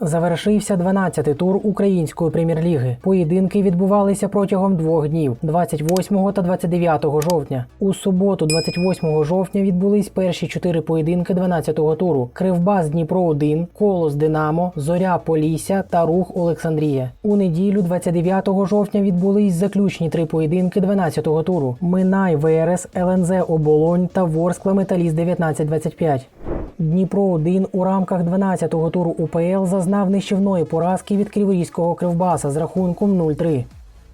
Завершився 12-й тур української прем'єр-ліги. Поєдинки відбувалися протягом двох днів 28 та 29 жовтня. У суботу, 28 жовтня, відбулись перші чотири поєдинки 12-го туру: Кривбас Дніпро 1 Колос Динамо, Зоря Полісся та Рух Олександрія. У неділю, 29 жовтня, відбулись заключні три поєдинки 12-го туру: Минай ВРС, ЛНЗ Оболонь та Ворскла Металіст 1925. Дніпро 1 у рамках 12-го туру УПЛ зазнав нищівної поразки від криворізького кривбаса з рахунком 0-3.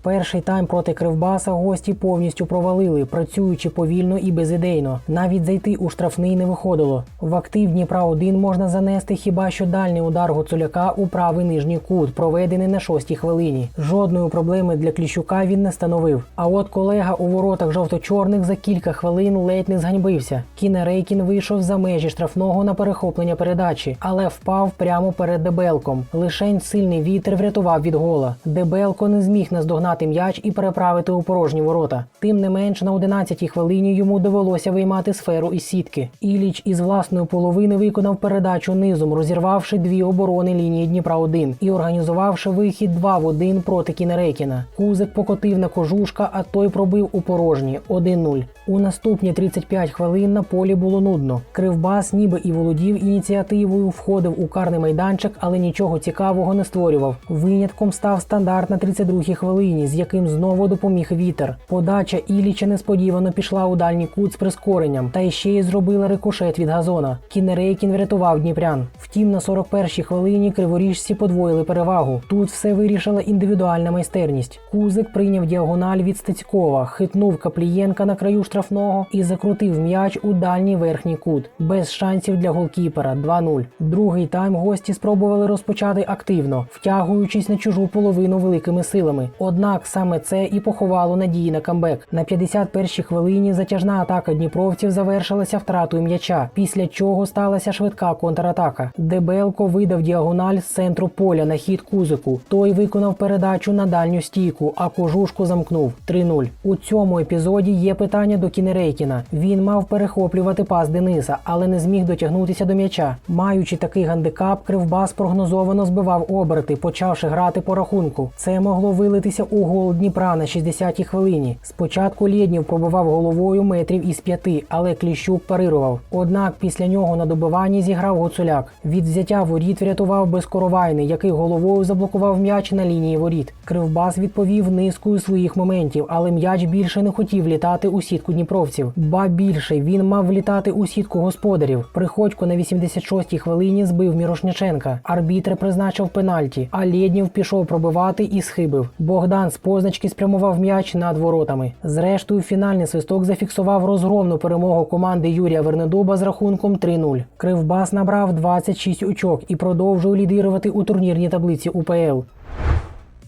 Перший тайм проти Кривбаса гості повністю провалили, працюючи повільно і безідейно. Навіть зайти у штрафний не виходило. В актив Дніпра 1 можна занести хіба що дальній удар Гуцуляка у правий нижній кут, проведений на шостій хвилині. Жодної проблеми для Кліщука він не становив. А от колега у воротах жовто-чорних за кілька хвилин ледь не зганьбився. Кіне Рейкін вийшов за межі штрафного на перехоплення передачі, але впав прямо перед Дебелком. Лишень сильний вітер врятував від гола. Дебелко не зміг наздогнати м'яч і переправити у порожні ворота. Тим не менш, на 11-й хвилині йому довелося виймати сферу із сітки. Іліч із власної половини виконав передачу низом, розірвавши дві оборони лінії Дніпра 1 і організувавши вихід 2 в 1 проти Кінерекіна. Кузик покотив на кожушка, а той пробив у порожні 1-0. У наступні 35 хвилин на полі було нудно. Кривбас ніби і володів ініціативою, входив у карний майданчик, але нічого цікавого не створював. Винятком став стандарт на 32-й хвилині, з яким знову допоміг вітер. Подача Іліча несподівано пішла у дальній кут з прискоренням, та ще й зробила рикошет від газона. Кінерейкін врятував Дніпрян. Втім, на 41-й хвилині криворіжці подвоїли перевагу. Тут все вирішила індивідуальна майстерність. Кузик прийняв діагональ від Стецькова, хитнув Каплієнка на краю штрафного і закрутив м'яч у дальній верхній кут. Без шансів для голкіпера 2-0. Другий тайм гості спробували розпочати активно, втягуючись на чужу половину великими силами. Однак саме це і поховало надії на камбек. На 51-й хвилині затяжна атака дніпровців завершилася втратою м'яча, після чого сталася швидка контратака. Дебелко видав діагональ з центру поля на хід кузику. Той виконав передачу на дальню стійку, а кожушку замкнув 3-0. У цьому епізоді є питання до Кінерейкіна. Він мав перехоплювати пас Дениса, але не зміг дотягнутися до м'яча. Маючи такий гандикап, Кривбас прогнозовано збивав оберти, почавши грати по рахунку. Це могло вилитися у гол Дніпра на 60-й хвилині. Спочатку Лєднів пробивав головою метрів із п'яти, але Кліщук парирував. Однак після нього на добиванні зіграв Гуцуляк. Від взяття воріт врятував безкоровайний, який головою заблокував м'яч на лінії воріт. Кривбас відповів низкою своїх моментів, але м'яч більше не хотів літати у сітку дніпровців. Ба більше він мав влітати у сітку господарів. Приходько на 86-й хвилині збив Мірошняченка. Арбітр призначив пенальті, а Лєднів пішов пробивати і схибив. Богдан з позначки спрямував м'яч над воротами. Зрештою, фінальний свисток зафіксував розгромну перемогу команди Юрія Вернедуба з рахунком 3-0. Кривбас набрав 26 очок і продовжує лідирувати у турнірній таблиці УПЛ.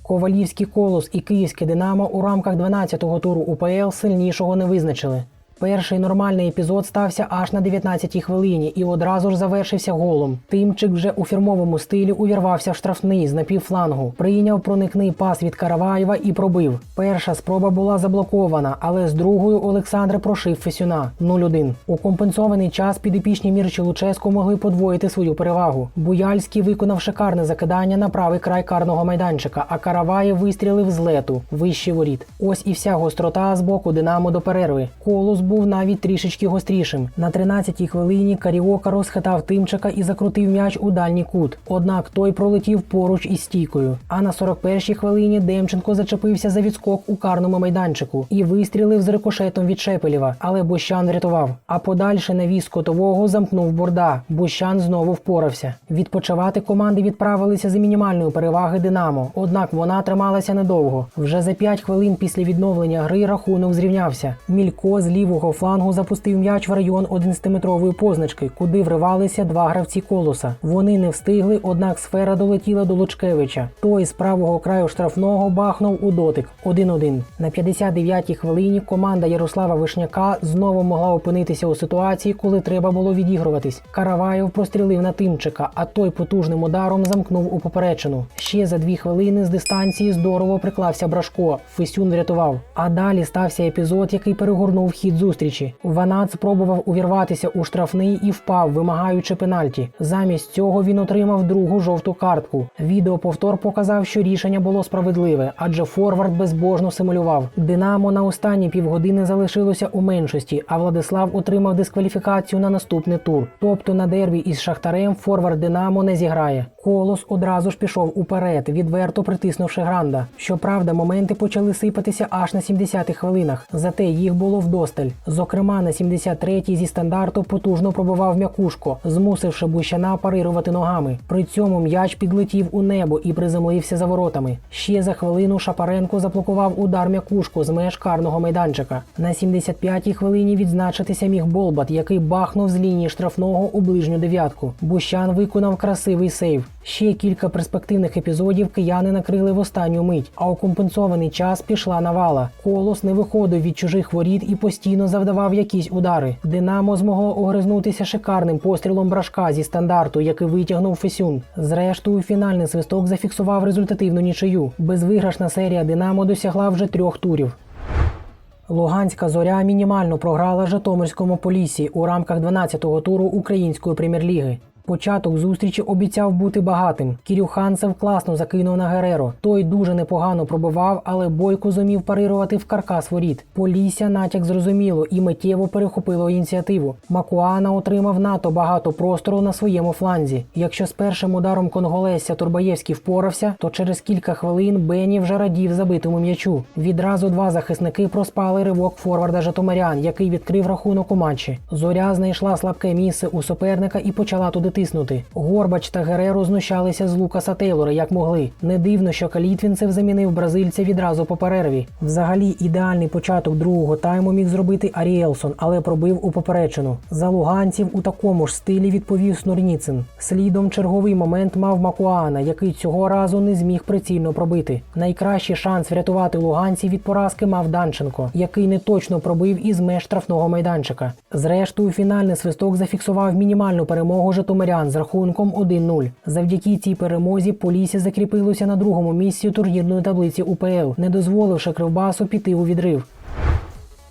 Ковалівський колос і Київське Динамо у рамках 12-го туру УПЛ сильнішого не визначили. Перший нормальний епізод стався аж на 19-й хвилині і одразу ж завершився голом. Тимчик вже у фірмовому стилі увірвався в штрафний з напівфлангу, прийняв проникний пас від Караваєва і пробив. Перша спроба була заблокована, але з другою Олександр прошив Фесюна 0-1. У компенсований час підопічні Мірчі Луческу могли подвоїти свою перевагу. Буяльський виконав шикарне закидання на правий край карного майданчика, а Караваєв вистрілив з лету вищий воріт. Ось і вся гострота з боку Динамо до перерви. Колос був навіть трішечки гострішим. На 13-й хвилині Каріока розхитав Тимчика і закрутив м'яч у дальній кут. Однак той пролетів поруч із стійкою. А на 41-й хвилині Демченко зачепився за відскок у карному майданчику і вистрілив з рикошетом від Шепелєва, але Бущан врятував. А подальше навіс котового замкнув борда. Бущан знову впорався. Відпочивати команди відправилися за мінімальної переваги Динамо. Однак вона трималася недовго. Вже за 5 хвилин після відновлення гри рахунок зрівнявся. Мілько з лівого флангу запустив м'яч в район 11-метрової позначки, куди вривалися два гравці колоса. Вони не встигли, однак сфера долетіла до Лучкевича. Той з правого краю штрафного бахнув у дотик 1-1. На 59-й хвилині команда Ярослава Вишняка знову могла опинитися у ситуації, коли треба було відігруватись. Караваєв прострілив на Тимчика, а той потужним ударом замкнув у поперечину. Ще за дві хвилини з дистанції здорово приклався Брашко. Фесюн врятував. А далі стався епізод, який перегорнув хід зустрічі. Ванат спробував увірватися у штрафний і впав, вимагаючи пенальті. Замість цього він отримав другу жовту картку. Відеоповтор показав, що рішення було справедливе, адже Форвард безбожно симулював. Динамо на останні півгодини залишилося у меншості, а Владислав отримав дискваліфікацію на наступний тур. Тобто на дербі із Шахтарем Форвард Динамо не зіграє. Колос одразу ж пішов уперед, відверто притиснувши гранда. Щоправда, моменти почали сипатися аж на 70-х хвилинах. Зате їх було вдосталь. Зокрема, на 73-й зі стандарту потужно пробував м'якушко, змусивши Бущана парирувати ногами. При цьому м'яч підлетів у небо і приземлився за воротами. Ще за хвилину Шапаренко заблокував удар м'якушко з меж карного майданчика. На 75-й хвилині відзначитися міг Болбат, який бахнув з лінії штрафного у ближню дев'ятку. Бущан виконав красивий сейв. Ще кілька перспективних епізодів кияни накрили в останню мить, а у компенсований час пішла навала. Колос не виходив від чужих воріт і постійно завдавав якісь удари. Динамо змогло огризнутися шикарним пострілом брашка зі стандарту, який витягнув Фесюн. Зрештою, фінальний свисток зафіксував результативну нічию. Безвиграшна серія Динамо досягла вже трьох турів. Луганська зоря мінімально програла Житомирському полісі у рамках 12-го туру української прем'єр-ліги. Початок зустрічі обіцяв бути багатим. Кірюханцев класно закинув на Гереро. Той дуже непогано пробивав, але бойко зумів парирувати в каркас воріт. Полісся натяк зрозуміло і миттєво перехопило ініціативу. Макуана отримав надто багато простору на своєму фланзі. Якщо з першим ударом конголесся Турбаєвський впорався, то через кілька хвилин Бені вже радів забитому м'ячу. Відразу два захисники проспали ривок форварда Житомирян, який відкрив рахунок у матчі. Зоря знайшла слабке місце у суперника і почала туди тиснути. Горбач та Гереро знущалися з Лукаса Тейлора як могли. Не дивно, що Калітвінцев замінив бразильця відразу по перерві. Взагалі, ідеальний початок другого тайму міг зробити Аріелсон, але пробив у поперечину. За луганців у такому ж стилі відповів Снурніцин. Слідом черговий момент мав Макуана, який цього разу не зміг прицільно пробити. Найкращий шанс врятувати луганців від поразки мав Данченко, який не точно пробив із меж штрафного майданчика. Зрештою, фінальний свисток зафіксував мінімальну перемогу Житомирян з рахунком 1-0. Завдяки цій перемозі Полісся закріпилося на другому місці турнірної таблиці УПЛ, не дозволивши Кривбасу піти у відрив.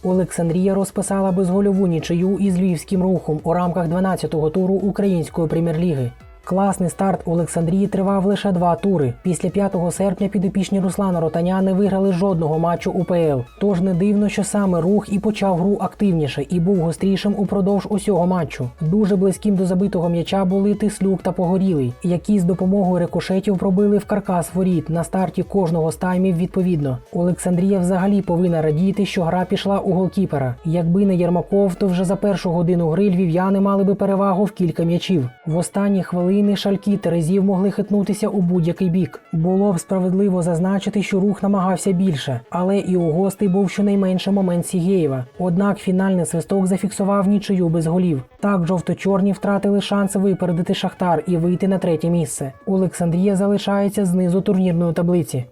Олександрія розписала безгольову нічию із львівським рухом у рамках 12-го туру української прем'єр-ліги. Класний старт Олександрії тривав лише два тури. Після 5 серпня підопічні Руслана Ротаня не виграли жодного матчу УПЛ. Тож не дивно, що саме рух і почав гру активніше і був гострішим упродовж усього матчу. Дуже близьким до забитого м'яча були Тислюк та Погорілий, які з допомогою рикошетів пробили в каркас воріт на старті кожного з таймів відповідно. Олександрія взагалі повинна радіти, що гра пішла у голкіпера. Якби не Єрмаков, то вже за першу годину гри львів'яни мали би перевагу в кілька м'ячів. В останні хвилини шальки Терезів могли хитнутися у будь-який бік. Було б справедливо зазначити, що рух намагався більше, але і у гостей був щонайменше момент Сігєєва. Однак фінальний свисток зафіксував нічию без голів. Так жовто-чорні втратили шанс випередити Шахтар і вийти на третє місце. Олександрія залишається знизу турнірної таблиці.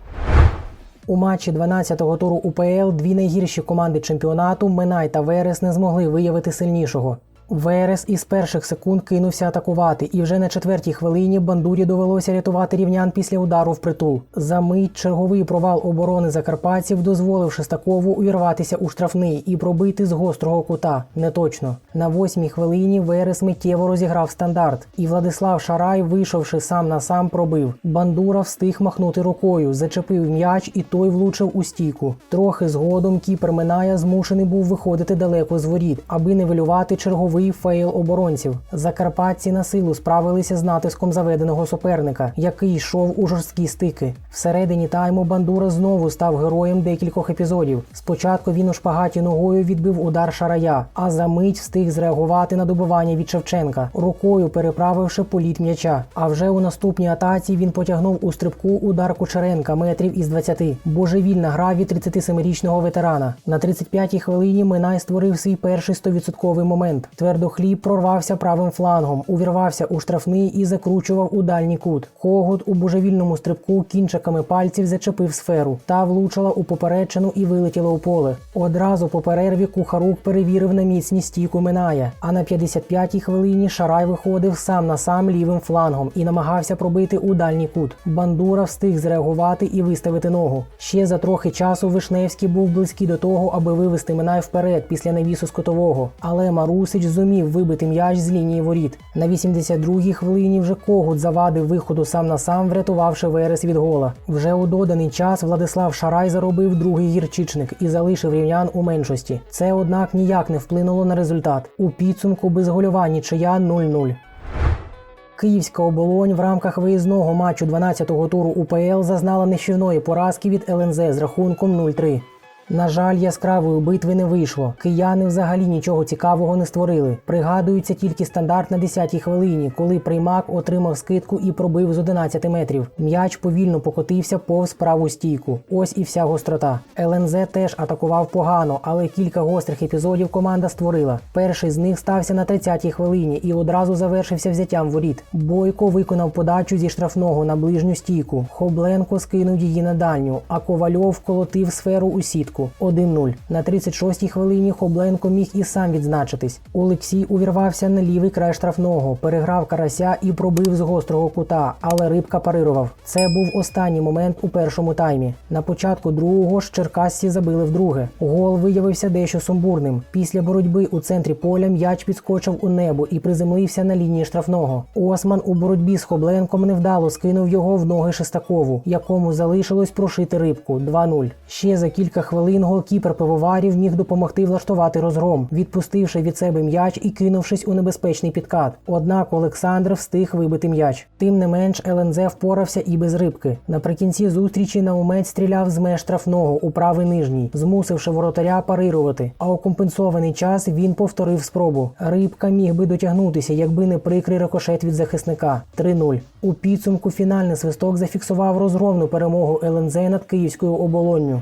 У матчі 12-го туру УПЛ дві найгірші команди чемпіонату Минай та Верес не змогли виявити сильнішого. Верес із перших секунд кинувся атакувати, і вже на четвертій хвилині бандурі довелося рятувати рівнян після удару в притул. За мить черговий провал оборони закарпатців дозволив Шестакову увірватися у штрафний і пробити з гострого кута. Неточно. На восьмій хвилині Верес миттєво розіграв стандарт, і Владислав Шарай, вийшовши сам на сам, пробив. Бандура встиг махнути рукою, зачепив м'яч, і той влучив у стійку. Трохи згодом кіпер Миная змушений був виходити далеко з воріт, аби нивелювати черговий фейл оборонців. Закарпатці на силу справилися з натиском заведеного суперника, який йшов у жорсткі стики. Всередині тайму Бандура знову став героєм декількох епізодів. Спочатку він у шпагаті ногою відбив удар шарая, а за мить встиг зреагувати на добивання від Шевченка, рукою переправивши політ м'яча. А вже у наступній атаці він потягнув у стрибку удар Кучеренка метрів із 20. Божевільна гра від 37-річного ветерана. На 35-й хвилині Минай створив свій перший 100% момент. Твердохліб прорвався правим флангом, увірвався у штрафний і закручував у дальній кут. Когут у божевільному стрибку кінчиками пальців зачепив сферу та влучила у поперечину і вилетіла у поле. Одразу по перерві Кухарук перевірив на міцність стійку Миная. А на 55-й хвилині Шарай виходив сам на сам лівим флангом і намагався пробити у дальній кут. Бандура встиг зреагувати і виставити ногу. Ще за трохи часу Вишневський був близький до того, аби вивести Минай вперед після навісу з котового. Але Марусич зумів вибити м'яч з лінії воріт. На 82-й хвилині вже Когут завадив виходу сам на сам, врятувавши Верес від гола. Вже у доданий час Владислав Шарай заробив другий гірчичник і залишив рівнян у меншості. Це, однак, ніяк не вплинуло на результат. У підсумку безгольова нічия 0-0. Київська оболонь в рамках виїзного матчу 12-го туру УПЛ зазнала нищівної поразки від ЛНЗ з рахунком 0-3. На жаль, яскравої битви не вийшло. Кияни взагалі нічого цікавого не створили. Пригадується тільки стандарт на 10-й хвилині, коли приймак отримав скидку і пробив з 11 метрів. М'яч повільно покотився повз праву стійку. Ось і вся гострота. ЛНЗ теж атакував погано, але кілька гострих епізодів команда створила. Перший з них стався на 30-й хвилині і одразу завершився взяттям воріт. Бойко виконав подачу зі штрафного на ближню стійку. Хобленко скинув її на дальню, а Ковальов колотив сферу у сітку. 1-0. На 36-й хвилині Хобленко міг і сам відзначитись. Олексій увірвався на лівий край штрафного, переграв карася і пробив з гострого кута, але рибка парирував. Це був останній момент у першому таймі. На початку другого ж черкасці забили вдруге. Гол виявився дещо сумбурним. Після боротьби у центрі поля м'яч підскочив у небо і приземлився на лінії штрафного. Осман у боротьбі з Хобленком невдало скинув його в ноги Шестакову, якому залишилось прошити рибку 2-0. Ще за кілька хвилин голкіпер пивоварів міг допомогти влаштувати розгром, відпустивши від себе м'яч і кинувшись у небезпечний підкат. Однак Олександр встиг вибити м'яч. Тим не менш, ЛНЗ впорався і без рибки. Наприкінці зустрічі наумець стріляв з меж штрафного у правий нижній, змусивши воротаря парирувати. А у компенсований час він повторив спробу. Рибка міг би дотягнутися, якби не прикрий рикошет від захисника. 3-0. У підсумку фінальний свисток зафіксував розгромну перемогу ЛНЗ над київською оболонню.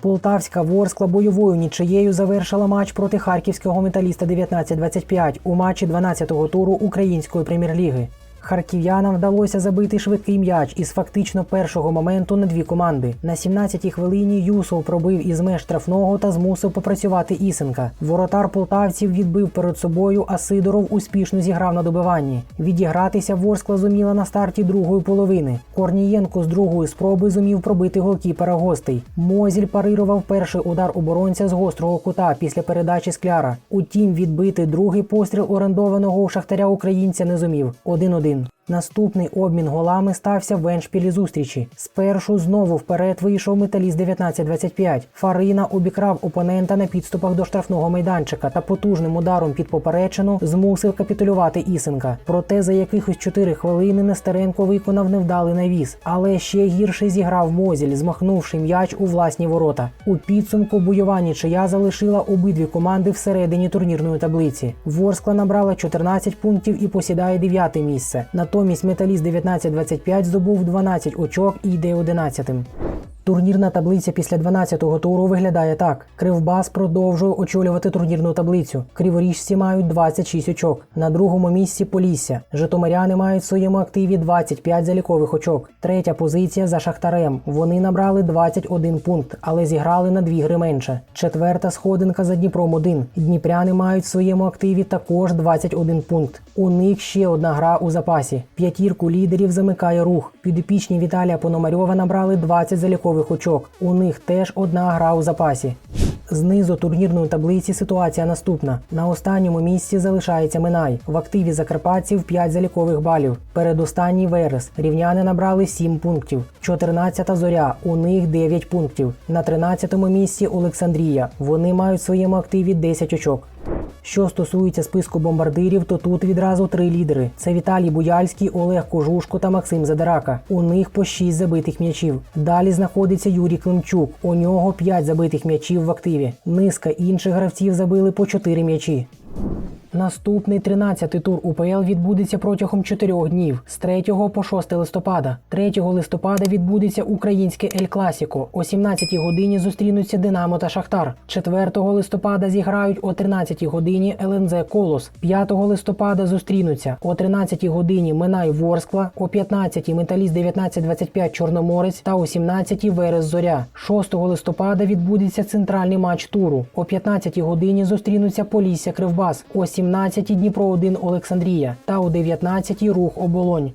Полтавська Ворскла бойовою нічиєю завершила матч проти харківського металіста 19-25 у матчі 12-го туру української прем'єр-ліги. Харків'янам вдалося забити швидкий м'яч із фактично першого моменту на дві команди. На 17-й хвилині Юсов пробив із меж штрафного та змусив попрацювати Ісенка. Воротар полтавців відбив перед собою, а Сидоров успішно зіграв на добиванні. Відігратися Ворскла зуміла на старті другої половини. Корнієнко з другої спроби зумів пробити голкіпера гостей. Мозіль парирував перший удар оборонця з гострого кута після передачі скляра. Утім, відбити другий постріл орендованого у шахтаря українця не зумів. 1-1. Наступний обмін голами стався в еншпілі зустрічі. Спершу знову вперед вийшов металіст 19-25. Фарина обікрав опонента на підступах до штрафного майданчика та потужним ударом під поперечину змусив капітулювати Ісенка. Проте за якихось 4 хвилини Нестеренко виконав невдалий навіс, але ще гірше зіграв Мозіль, змахнувши м'яч у власні ворота. У підсумку бойова нічия залишила обидві команди всередині турнірної таблиці. Ворскла набрала 14 пунктів і посідає 9 місце. Натомість металіст 19-25 здобув 12 очок і йде 11-тим. Турнірна таблиця після 12-го туру виглядає так: Кривбас продовжує очолювати турнірну таблицю. Криворіжці мають 26 очок. На другому місці Полісся. Житомиряни мають в своєму активі 25 залікових очок. Третя позиція за Шахтарем. Вони набрали 21 пункт, але зіграли на дві гри менше. Четверта сходинка за Дніпром 1. Дніпряни мають в своєму активі також 21 пункт. У них ще одна гра у запасі. П'ятірку лідерів замикає рух. Підопічні Віталія Пономарьова набрали 20 залікових очок. У них теж одна гра у запасі. Знизу турнірної таблиці ситуація наступна: на останньому місці залишається Минай. В активі закарпатців 5 залікових балів. Передостанній Верес. Рівняни набрали 7 пунктів. 14-та зоря. У них 9 пунктів. На 13-му місці Олександрія. Вони мають в своєму активі 10 очок. Що стосується списку бомбардирів, то тут відразу три лідери: це Віталій Буяльський, Олег Кожушко та Максим Задарака. У них по шість забитих м'ячів. Далі знаходиться Юрій Климчук. У нього п'ять забитих м'ячів в активі. Низка інших гравців забили по чотири м'ячі. Наступний 13-й тур УПЛ відбудеться протягом 4 днів з 3 по 6 листопада. 3 листопада відбудеться українське Ель Класіко. О 17 годині зустрінуться Динамо та Шахтар. 4 листопада зіграють о 13 годині ЛНЗ Колос. 5 листопада зустрінуться о 13 годині Минай Ворскла, о 15 Металіст 1925 Чорноморець та о 17 Верес Зоря. 6 листопада відбудеться центральний матч туру. О 15 годині зустрінуться Полісся Кривбас, о 17 Дніпро 1 Олександрія та о 19 Рух Оболонь.